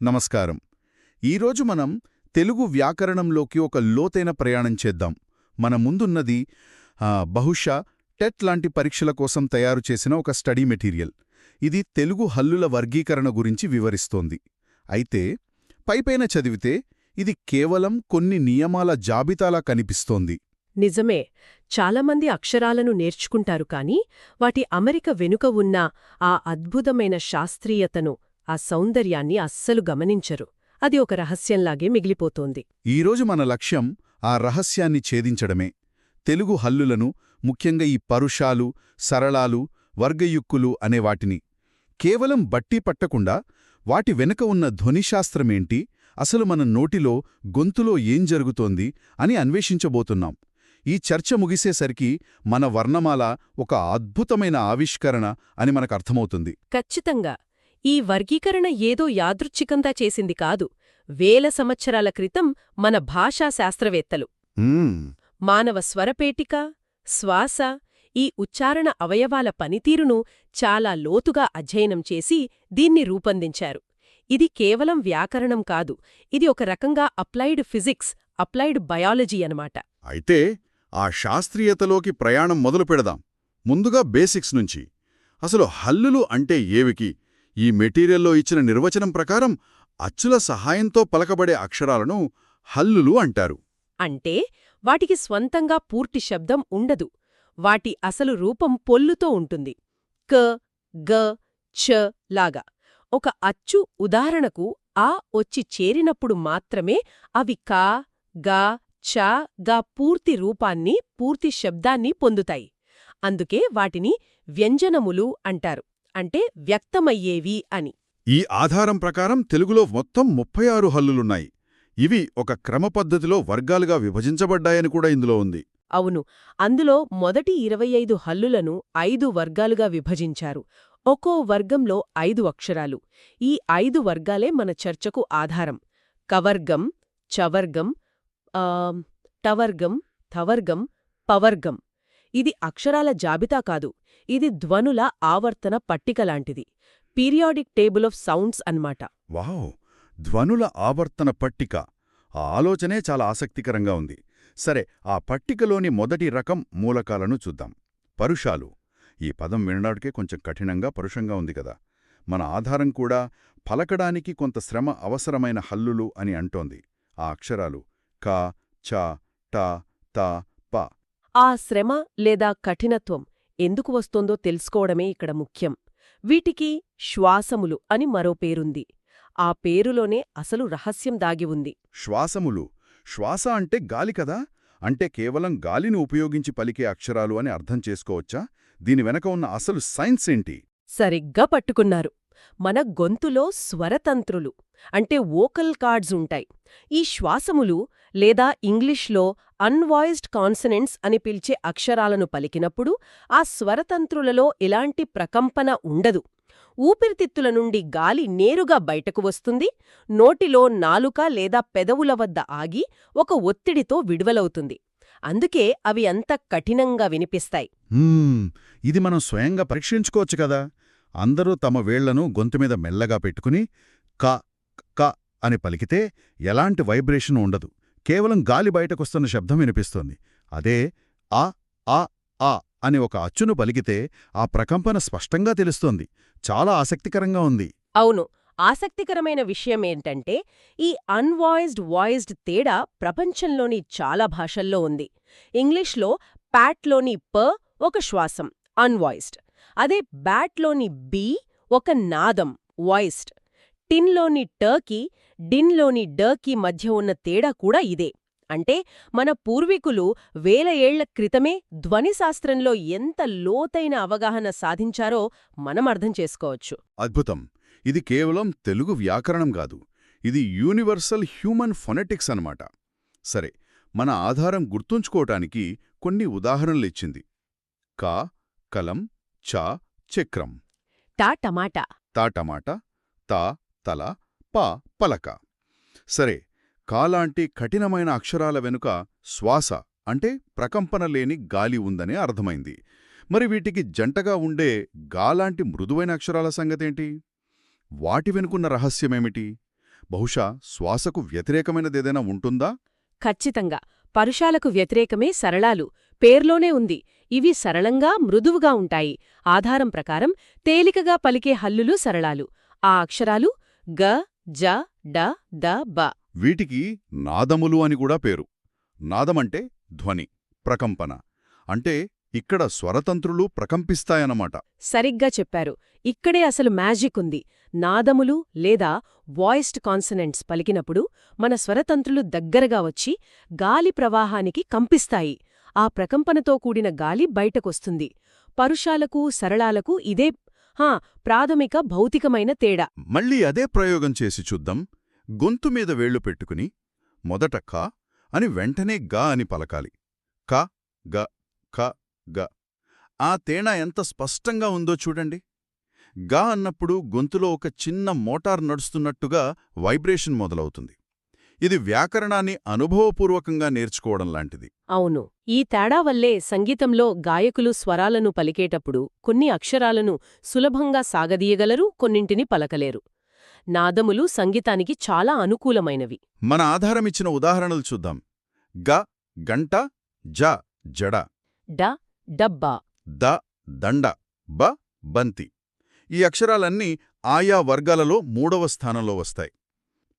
నమస్కారం. ఈరోజు మనం తెలుగు వ్యాకరణంలోకి ఒక లోతైన ప్రయాణం చేద్దాం. మన ముందున్నది బహుశా టెట్ లాంటి పరీక్షల కోసం తయారు చేసిన ఒక స్టడీ మెటీరియల్. ఇది తెలుగు హల్లుల వర్గీకరణ గురించి వివరిస్తోంది. అయితే పైపైన చదివితే ఇది కేవలం కొన్ని నియమాల జాబితాలా కనిపిస్తోంది. నిజమే. చాలామంది అక్షరాలను నేర్చుకుంటారు కాని వాటి అమరిక వెనుక ఉన్న ఆ అద్భుతమైన శాస్త్రీయతను ఆ సౌందర్యాన్ని అస్సలు గమనించరు. అది ఒక రహస్యంలాగే మిగిలిపోతోంది. ఈరోజు మన లక్ష్యం ఆ రహస్యాన్ని ఛేదించడమే. తెలుగు హల్లులను ముఖ్యంగా ఈ పరుషాలు సరళాలు వర్గయుక్కులు అనే వాటిని. కేవలం బట్టి పట్టకుండా వాటి వెనుక ఉన్న ధ్వనిశాస్త్రమేంటి అసలు మన నోటిలో గొంతులో ఏం జరుగుతోంది అని అన్వేషించబోతున్నాం. ఈ చర్చ ముగిసేసరికి మన వర్ణమాల ఒక అద్భుతమైన ఆవిష్కరణ అని మనకర్థమవుతుంది ఖచ్చితంగా. ఈ వర్గీకరణ ఏదో యాదృచ్ఛికంగా చేసింది కాదు. వేల సంవత్సరాల క్రితం మన భాషా శాస్త్రవేత్తలు. మానవ స్వరపేటిక శ్వాస ఈ ఉచ్చారణ అవయవాల పనితీరును చాలా లోతుగా అధ్యయనం చేసి దీన్ని రూపొందించారు. ఇది కేవలం వ్యాకరణం కాదు ఇది ఒక రకంగా అప్లైడ్ ఫిజిక్స్ అప్లైడ్ బయాలజీ అనమాట అయితే ఆ శాస్త్రీయతలోకి ప్రయాణం మొదలు పెడదాం ముందుగా బేసిక్స్ నుంచి. అసలు హల్లులు అంటే ఏవికి? ఈ మెటీరియల్లో ఇచ్చిన నిర్వచనం ప్రకారం అచ్చుల సహాయంతో పలకబడే అక్షరాలను హల్లులు అంటారు. అంటే వాటికి స్వంతంగా పూర్తి శబ్దం ఉండదు. వాటి అసలు రూపం పొల్లుతో ఉంటుంది. క గ చ లాగా. ఒక అచ్చు ఉదాహరణకు ఆ వచ్చి చేరినప్పుడు మాత్రమే అవి కా గా చ గా పూర్తి రూపాన్ని పూర్తి శబ్దాన్ని పొందుతాయి. అందుకే వాటిని వ్యంజనములు అంటారు. అంటే వ్యక్తమయ్యేవి అని. ఈ ఆధారం ప్రకారం తెలుగులో మొత్తం ముప్పై ఆరు హల్లులున్నాయి. ఇవి ఒక క్రమపద్ధతిలో వర్గాలుగా విభజించబడ్డాయని కూడా ఇందులో ఉంది. అవును అందులో మొదటి ఇరవై ఐదు హల్లులను ఐదు వర్గాలుగా విభజించారు. ఒక్కో వర్గంలో ఐదు అక్షరాలు. ఈ ఐదు వర్గాలే మన చర్చకు ఆధారం. కవర్గం చవర్గం టవర్గం థవర్గం పవర్గం. ఇది అక్షరాల జాబితా కాదు ఇది ధ్వనుల ఆవర్తన పట్టిక లాంటిది. పీరియాడిక్ టేబుల్ ఆఫ్ సౌండ్స్ అన్నమాట. వావ్! ధ్వనుల ఆవర్తన పట్టిక. ఆ ఆలోచనే చాలా ఆసక్తికరంగా ఉంది. సరే ఆ పట్టికలోని మొదటి రకం మూలకాలను చూద్దాం. పరుషాలు. ఈ పదం వినడానికే కొంచెం కఠినంగా పరుషంగా ఉంది కదా. మన ఆధారం కూడా పలకడానికి కొంత శ్రమ అవసరమైన హల్లులు అని అంటోంది. ఆ అక్షరాలు క చ ట త ఆ శ్రమ లేదా కఠినత్వం ఎందుకు వస్తోందో తెలుసుకోవడమే ఇక్కడ ముఖ్యం. వీటికి శ్వాసములు అని మరో పేరుంది. ఆ పేరులోనే అసలు రహస్యం దాగి ఉంది. శ్వాసములు? శ్వాస అంటే గాలి కదా? అంటే కేవలం గాలిని ఉపయోగించి పలికే అక్షరాలు అని అర్థం చేసుకోవచ్చా? దీని వెనక ఉన్న అసలు సైన్స్ ఏంటి? సరిగ్గా పట్టుకున్నారు. మన గొంతులో స్వరతంత్రులు అంటే వోకల్ కార్డ్స్ ఉంటాయి. ఈ శ్వాసములు లేదా ఇంగ్లీష్లో అన్వాయిస్డ్ కాన్సనెంట్స్ అని పిలిచే అక్షరాలను పలికినప్పుడు ఆ స్వరతంత్రులలో ఎలాంటి ప్రకంపన ఉండదు. ఊపిరితిత్తుల నుండి గాలి నేరుగా బయటకు వస్తుంది నోటిలో నాలుక లేదా పెదవుల వద్ద ఆగి ఒక ఒత్తిడితో విడువలవుతుంది. అందుకే అవి అంత కఠినంగా వినిపిస్తాయి. ఇది మనం స్వయంగా పరీక్షించుకోవచ్చు కదా. అందరూ తమ వేళ్ళను గొంతుమీద మెల్లగా పెట్టుకుని క క అని పలికితే ఎలాంటి వైబ్రేషన్ ఉండదు. కేవలం గాలి బయటకొస్తున్న శబ్దం వినిపిస్తోంది. అదే ఆ ఆ ఆ అని ఒక అచ్చును పలికితే ఆ ప్రకంపన స్పష్టంగా తెలుస్తోంది. చాలా ఆసక్తికరంగా ఉంది. అవును. ఆసక్తికరమైన విషయమేంటంటే ఈ అన్వాయిస్డ్ వాయిస్డ్ తేడా ప్రపంచంలోని చాలా భాషల్లో ఉంది. ఇంగ్లీష్లో ప్యాట్లోని ప ఒక శ్వాసం అన్వాయిస్డ్. అదే బ్యాట్లోని బి ఒక నాదం వాయిస్డ్. టిన్లోని టర్కీ డిన్లోని డర్కీ మధ్య ఉన్న తేడా కూడా ఇదే. అంటే మన పూర్వీకులు వేల ఏళ్ళ క్రితమే ధ్వనిశాస్త్రంలో ఎంత లోతైన అవగాహన సాధించారో మనం అర్థం చేసుకోవచ్చు. అద్భుతం! ఇది కేవలం తెలుగు వ్యాకరణం కాదు ఇది యూనివర్సల్ హ్యూమన్ ఫొనెటిక్స్ అన్నమాట. సరే మన ఆధారం గుర్తుంచుకోవటానికి కొన్ని ఉదాహరణలిచ్చింది కా కలం చ చక్రం. టా టమాటా. తా టమాటా తా తల ప పలక. సరే కాలాంటి కఠినమైన అక్షరాల వెనుక శ్వాస అంటే ప్రకంపన లేని గాలి ఉందనే అర్థమైంది. మరి వీటికి జంటగా ఉండే గాలాంటి మృదువైన అక్షరాల సంగతేంటి? వాటి వెనుకున్న రహస్యమేమిటి? బహుశా శ్వాసకు వ్యతిరేకమైనదేదైనా ఉంటుందా? ఖచ్చితంగా. పరుషాలకు వ్యతిరేకమే సరళాలు. పేర్లోనే ఉంది. ఇవి సరళంగా మృదువుగా ఉంటాయి. ఆధారం ప్రకారం తేలికగా పలికే హల్లులు సరళాలు. ఆ అక్షరాలు గ జ డ ద బ. వీటికి నాదములు అని కూడా పేరు. నాదమంటే ధ్వని ప్రకంపన. అంటే ఇక్కడ స్వరతంత్రులు ప్రకంపిస్తాయన్నమాట. సరిగ్గా చెప్పారు. ఇక్కడే అసలు మ్యాజిక్ ఉంది. నాదములు లేదా వాయిస్డ్ కాన్సనెంట్స్ పలికినప్పుడు మన స్వరతంత్రులు దగ్గరగా వచ్చి గాలి ప్రవాహానికి కంపిస్తాయి. ఆ ప్రకంపనతో కూడిన గాలి బయటకొస్తుంది. పరుషాలకు సరళాలకు ఇదే హా ప్రాథమిక భౌతికమైన తేడా. మళ్ళీ అదే ప్రయోగం చేసి చూద్దాం. గొంతు మీద వేళ్ళు పెట్టుకుని మొదట క అని వెంటనే గా అని పలకాలి. క గ ఖ గ. ఆ తేడా ఎంత స్పష్టంగా ఉందో చూడండి. గా అన్నప్పుడు గొంతులో ఒక చిన్న మోటార్ నడుస్తున్నట్టుగా వైబ్రేషన్ మొదలవుతుంది. ఇది వ్యాకరణాన్ని అనుభవపూర్వకంగా నేర్చుకోవడం లాంటిది. అవును. ఈ తేడా వల్లే సంగీతంలో గాయకులు స్వరాలను పలికేటప్పుడు కొన్ని అక్షరాలను సులభంగా సాగదీయగలరు కొన్నింటిని పలకలేరు. నాదములు సంగీతానికి చాలా అనుకూలమైనవి. మన ఆధారమిచ్చిన ఉదాహరణలు చూద్దాం. గ గంట జ జడ. డ డబ్బా. ద దండ. బ బంతి. ఈ అక్షరాలన్నీ ఆయా వర్గాలలో మూడవ స్థానంలో వస్తాయి.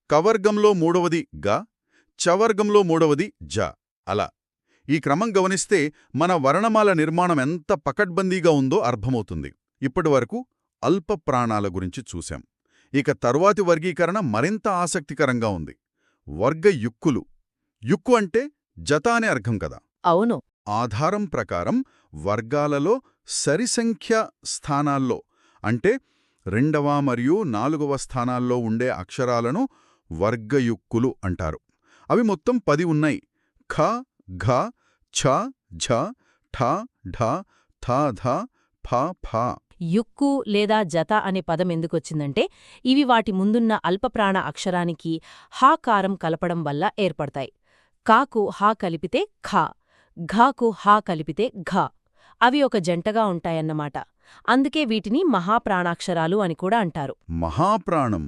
కవర్గంలో మూడవది గ చవర్గంలో మూడవది జ అలా. ఈ క్రమం గమనిస్తే మన వర్ణమాల నిర్మాణం ఎంత పకడ్బందీగా ఉందో అర్థమవుతుంది. ఇప్పటివరకు అల్ప ప్రాణాల గురించి చూశాం. ఇక తరువాతి వర్గీకరణ మరింత ఆసక్తికరంగా ఉంది. వర్గ యుక్కులు. యుక్కు అంటే జత అనే అర్థం కదా. అవును. ఆధారం ప్రకారం వర్గాలలో సరిసంఖ్య స్థానాల్లో అంటే రెండవ మరియు నాలుగవ స్థానాల్లో ఉండే అక్షరాలను వర్గయుక్కులు అంటారు. అవి మొత్తం పది ఉన్నాయి. ఖ ఘ ఛ ఝ ఠ ఢ థ ధ ఫ ఫ. యుక్కు లేదా జత అనే పదం ఎందుకొచ్చిందంటే ఇవి వాటి ముందున్న అల్పప్రాణ అక్షరానికి హాకారం కలపడం వల్ల ఏర్పడతాయి. కాకు హా కలిపితే ఖా ఘాకు హా కలిపితే ఘ. అవి ఒక జంటగా ఉంటాయన్నమాట. అందుకే వీటిని మహాప్రాణాక్షరాలు అని కూడా అంటారు. మహాప్రాణం.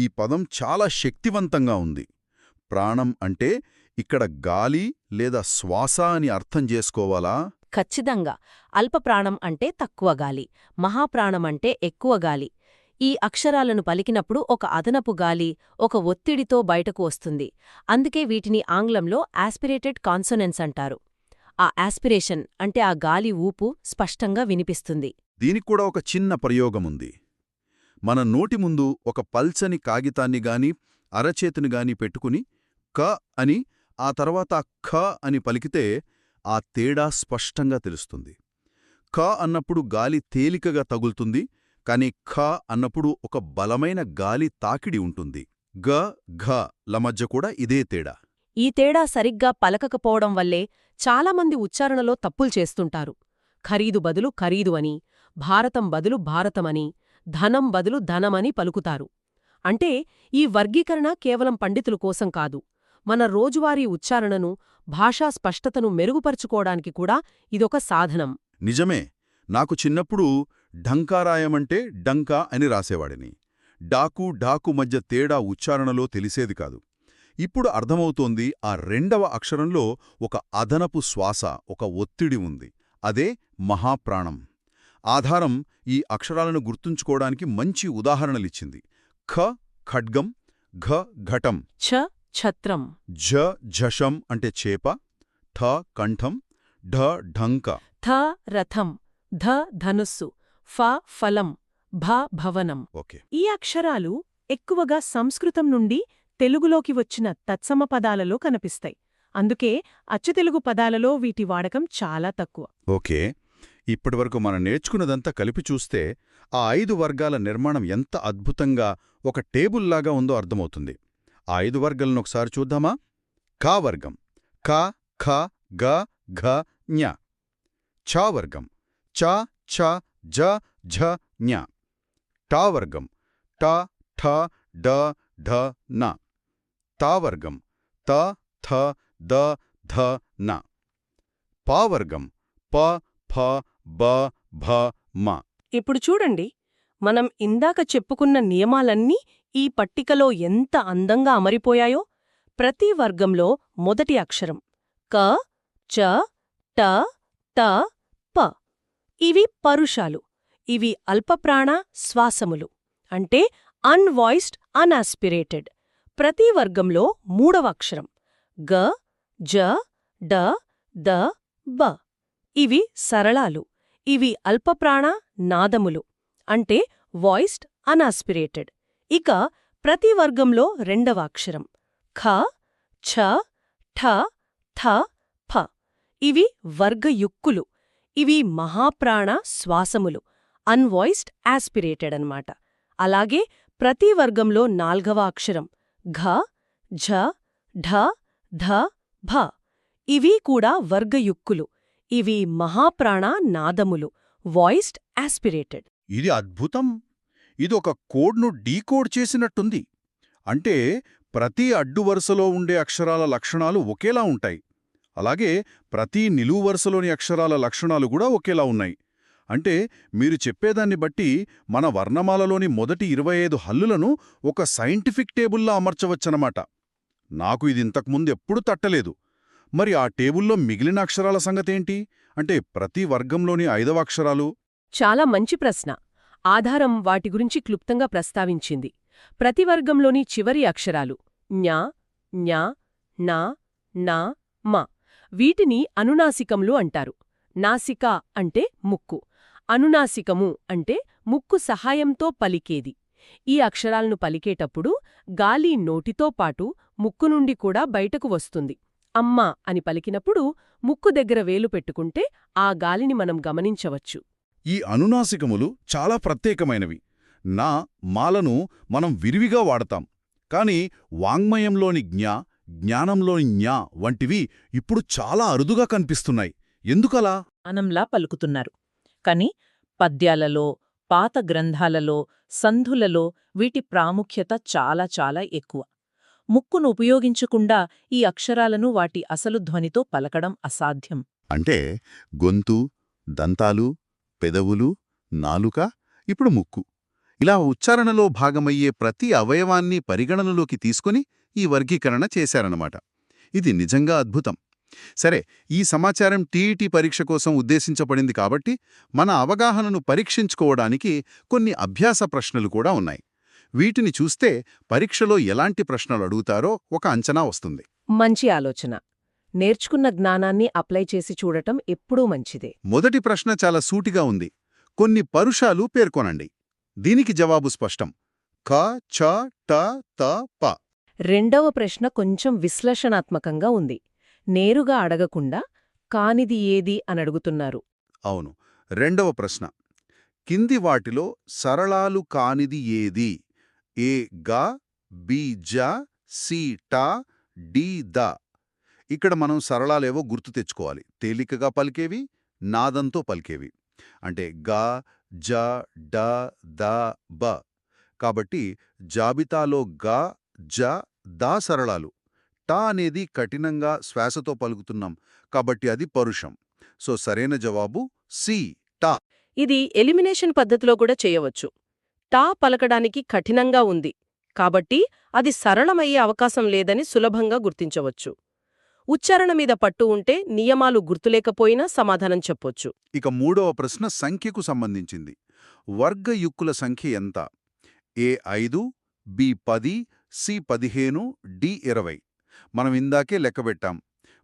ఈ పదం చాలా శక్తివంతంగా ఉంది. ప్రాణం అంటే ఇక్కడ గాలి లేదా శ్వాస అని అర్థం చేసుకోవాలా? ఖచ్చితంగా. అల్పప్రాణం అంటే తక్కువ గాలి మహాప్రాణం అంటే ఎక్కువ గాలి. ఈ అక్షరాలను పలికినప్పుడు ఒక అదనపు గాలి ఒక ఒత్తిడితో బయటకు వస్తుంది. అందుకే వీటిని ఆంగ్లంలో ఆస్పిరేటెడ్ కాన్సొనెన్స్ అంటారు. ఆ ఆస్పిరేషన్ అంటే ఆ గాలి ఊపు స్పష్టంగా వినిపిస్తుంది. దీనికి కూడా ఒక చిన్న ప్రయోగముంది. మన నోటి ముందు ఒక పల్చని కాగితాన్ని గాని అరచేతిని గాని పెట్టుకుని క అని ఆ తర్వాత ఖ అని పలికితే ఆ తేడా స్పష్టంగా తెలుస్తుంది. ఖ అన్నప్పుడు గాలి తేలికగా తగులుతుంది కాని ఖ అన్నప్పుడు ఒక బలమైన గాలి తాకిడి ఉంటుంది. గ ఘ ల మధ్య కూడా ఇదే తేడా. ఈ తేడా సరిగ్గా పలకకపోవడం వల్లే చాలామంది ఉచ్చారణలో తప్పులు చేస్తుంటారు. ఖరీదు బదులు ఖరీదు అని భారతం బదులు భారతమని ధనం బదులు ధనమని పలుకుతారు. అంటే ఈ వర్గీకరణ కేవలం పండితుల కోసం కాదు మన రోజువారీ ఉచ్చారణను భాషా స్పష్టతను మెరుగుపరుచుకోవడానికి కూడా ఇదొక సాధనం. నిజమే నాకు చిన్నప్పుడు ఢంకారాయమంటే డంకా అని రాసేవాడిని. డాకు డాకు మధ్య తేడా ఉచ్చారణలో తెలిసేది కాదు. ఇప్పుడు అర్థమవుతోంది ఆ రెండవ అక్షరంలో ఒక అదనపు శ్వాస ఒక ఒత్తిడి ఉంది. అదే మహాప్రాణం. ఆధారం ఈ అక్షరాలను గుర్తుంచుకోవడానికి మంచి ఉదాహరణలిచ్చింది. ఖ ఖడ్గం ఘ ఘటం. ఛ ఛత్రం. ఝ ఝషం అంటే చేప. ఠ కంఠం. ఢ ఢంక. థ రథం. ధ ధనుస్సు. ఫ ఫలం. భ భవనం. ఓకే. ఈ అక్షరాలు ఎక్కువగా సంస్కృతం నుండి తెలుగులోకి వచ్చిన తత్సమ పదాలలో కనిపిస్తాయి. అందుకే అచ్చుతెలుగు పదాలలో వీటి వాడకం చాలా తక్కువ. ఓకే. ఇప్పటివరకు మనం నేర్చుకున్నదంతా కలిపి చూస్తే ఆ ఐదు వర్గాల నిర్మాణం ఎంత అద్భుతంగా ఒక టేబుల్లాగా ఉందో అర్థమవుతుంది. ఆ ఐదు వర్గాలను ఒకసారి చూద్దామా? కా వర్గం. క ఖ గ ఘ ఞ. ఛా వర్గం. చ ఛ జ ఝ ఞ. టా వర్గం. ట ఠ డ ఢ న తా వర్గం. త థ ద ధ న. పా వర్గం. ప ఫ బ భ మ. ఇప్పుడు చూడండి. మనం ఇందాక చెప్పుకున్న నియమాలన్నీ ఈ పట్టికలో ఎంత అందంగా అమరిపోయాయో? ప్రతి వర్గంలో మొదటి అక్షరం. క చ ట త ప. ఇవి పరుషాలు. ఇవి అల్పప్రాణ శ్వాసములు. అంటే అన్వాయిస్డ్ అన్ఆస్పిరేటెడ్ ప్రతి వర్గంలో మూడవ అక్షరం. గ జ డ ద బ. ఇవి సరళాలు. ఇవి అల్పప్రాణ నాదములు అంటే వాయిస్డ్ అన్ఆస్పిరేటెడ్. ఇక ప్రతి వర్గంలో రెండవ అక్షరం. ఖ ఛ ఠ థ ఫ. ఇవి వర్గయుక్కులు. ఇవి మహాప్రాణ శ్వాసములు అన్వాయిస్డ్ ఆస్పిరేటెడ్ అన్నమాట. అలాగే ప్రతి వర్గంలో నాల్గవ అక్షరం. ఘ ఝ ఢ ధ భ. ఇవి కూడా వర్గయుక్కులు. ఇవి మహాప్రాణ నాదములు వాయిస్డ్ ఆస్పిరేటెడ్. ఇది అద్భుతం. ఇదొక కోడ్ను డీకోడ్ చేసినట్టుంది. అంటే ప్రతి అడ్డు వరుసలో ఉండే అక్షరాల లక్షణాలు ఒకేలా ఉంటాయి. అలాగే ప్రతి నిలువు వరుసలోని అక్షరాల లక్షణాలు కూడా ఒకేలా ఉన్నాయి. అంటే మీరు చెప్పేదాన్ని బట్టి మన వర్ణమాలలోని మొదటి ఇరవై ఐదు హల్లులను ఒక సైంటిఫిక్ టేబుల్లా అమర్చవచ్చనమాట. నాకు ఇది ఇంతకుముందు ఎప్పుడూ తట్టలేదు. మరి ఆ టేబుల్లో మిగిలిన అక్షరాల సంగతేంటి? అంటే ప్రతి వర్గంలోని ఐదవ అక్షరాలు? చాలా మంచి ప్రశ్న. ఆధారం వాటి గురించి క్లుప్తంగా ప్రస్తావించింది. ప్రతి వర్గంలోని చివరి అక్షరాలు ఞ ఞ నా నా మా వీటిని అనునాసికములు అంటారు. నాసిక అంటే ముక్కు. అనునాసికము అంటే ముక్కు సహాయంతో పలికేది. ఈ అక్షరాలను పలికేటప్పుడు గాలి నోటితో పాటు ముక్కు నుండి కూడా బయటకు వస్తుంది. అమ్మ అని పలికినప్పుడు ముక్కు దగ్గర వేలు పెట్టుకుంటే ఆ గాలిని మనం గమనించవచ్చు. ఈ అనునాసికములు చాలా ప్రత్యేకమైనవి. నా మాలను మనం విరివిగా వాడతాం. కాని వాంగ్మయంలోని జ్ఞ జ్ఞానంలోని జ్ఞ వంటివి ఇప్పుడు చాలా అరుదుగా కనిపిస్తున్నాయి. ఎందుకలా? అనంలా పలుకుతున్నారు. కాని పద్యాలలో పాత గ్రంథాలలో సంధులలో వీటి ప్రాముఖ్యత చాలా చాలా ఎక్కువ. ముక్కును ఉపయోగించకుండా ఈ అక్షరాలను వాటి అసలు ధ్వనితో పలకడం అసాధ్యం. అంటే గొంతు దంతాలు పెదవులు నాలుక ఇప్పుడు ముక్కు. ఇలా ఉచ్చారణలో భాగమయ్యే ప్రతి అవయవాన్ని పరిగణనలోకి తీసుకుని ఈ వర్గీకరణ చేశారన్నమాట. ఇది నిజంగా అద్భుతం. సరే ఈ సమాచారం టీఈటీ పరీక్ష కోసం ఉద్దేశించబడింది కాబట్టి మన అవగాహనను పరీక్షించుకోవడానికి కొన్ని అభ్యాస ప్రశ్నలు కూడా ఉన్నాయి. వీటిని చూస్తే పరీక్షలో ఎలాంటి ప్రశ్నలు అడుగుతారో ఒక అంచనా వస్తుంది. మంచి ఆలోచన. నేర్చుకున్న జ్ఞానాన్ని అప్లై చేసి చూడటం ఎప్పుడూ మంచిదే. మొదటి ప్రశ్న చాలా సూటిగా ఉంది. కొన్ని పరుషాలు పేర్కొనండి. దీనికి జవాబు స్పష్టం. క చ ట త ప. రెండవ ప్రశ్న కొంచెం విశ్లేషణాత్మకంగా ఉంది. నేరుగా అడగకుండా కానిది ఏది అని అడుగుతున్నారు. అవును. రెండవ ప్రశ్న. కింది వాటిలో సరళాలు కానిది ఏది? ఏ గ బి జ సి ట డి ద. ఇక్కడ మనం సరళాలేవో గుర్తు తెచ్చుకోవాలి. తేలికగా పలికేవి నాదంతో పలికేవి. అంటే గ జ డ ద బ. కాబట్టి జాబితాలో గ జ ద సరళాలు. ట అనేది కఠినంగా శ్వాసతో పలుకుతున్నాం. కాబట్టి అది పరుషం. సో సరైన జవాబు సి టా. ఇది ఎలిమినేషన్ పద్ధతిలో కూడా చేయవచ్చు. టా పలకడానికి కఠినంగా ఉంది. కాబట్టి అది సరళమయ్యే అవకాశం లేదని సులభంగా గుర్తించవచ్చు. ఉచ్చారణ మీద పట్టు ఉంటే నియమాలు గుర్తులేకపోయినా సమాధానం చెప్పొచ్చు. ఇక మూడవ ప్రశ్న సంఖ్యకు సంబంధించింది. వర్గయుక్కుల సంఖ్య ఎంత? ఏ ఐదు బి పది సి పదిహేను డి ఇరవై. మనం ఇందాకే లెక్కబెట్టాం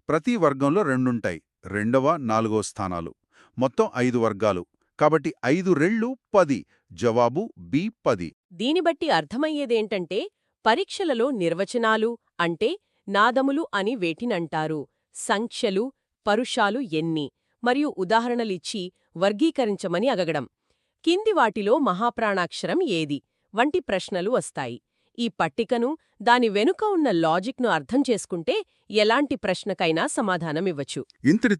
ప్రతి వర్గంలో రెండుంటాయి. రెండవ నాలుగో స్థానాలు. మొత్తం ఐదు వర్గాలు. కాబట్టి ఐదు రెళ్ళు పది జవాబు బి పది. దీని బట్టి అర్థమయ్యేదేంటంటే పరీక్షలలో నిర్వచనాలు అంటే నాదములు అని వేటినంటారు సంఖ్యలు పరుషాలు ఎన్ని మరియు ఉదాహరణలిచ్చి వర్గీకరించమని అగగడం. కింది వాటిలో మహాప్రాణాక్షరం ఏది? వంటి ప్రశ్నలు వస్తాయి. ఈ పట్టికను దాని వెనుక ఉన్న లాజిక్ను అర్థం చేసుకుంటే ఎలాంటి ప్రశ్నకైనా సమాధానమివ్వచ్చు. ఇంతటితో